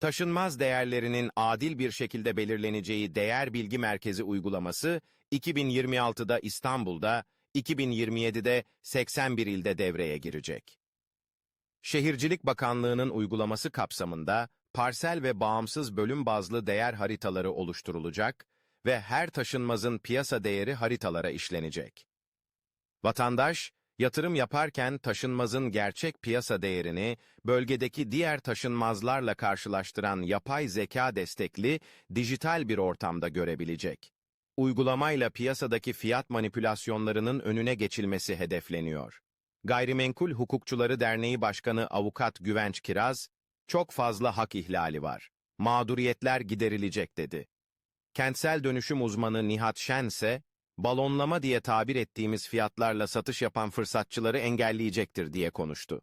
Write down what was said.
Taşınmaz değerlerinin adil bir şekilde belirleneceği Değer Bilgi Merkezi uygulaması 2026'da İstanbul'da, 2027'de 81 ilde devreye girecek. Şehircilik Bakanlığı'nın uygulaması kapsamında parsel ve bağımsız bölüm bazlı değer haritaları oluşturulacak ve her taşınmazın piyasa değeri haritalara işlenecek. Vatandaş, yatırım yaparken taşınmazın gerçek piyasa değerini bölgedeki diğer taşınmazlarla karşılaştıran yapay zeka destekli dijital bir ortamda görebilecek. Uygulamayla piyasadaki fiyat manipülasyonlarının önüne geçilmesi hedefleniyor. Gayrimenkul Hukukçuları Derneği Başkanı Avukat Güvenç Kiraz, çok fazla hak ihlali var. Mağduriyetler giderilecek dedi. Kentsel dönüşüm uzmanı Nihat Şen ise, balonlama diye tabir ettiğimiz fiyatlarla satış yapan fırsatçıları engelleyecektir diye konuştu.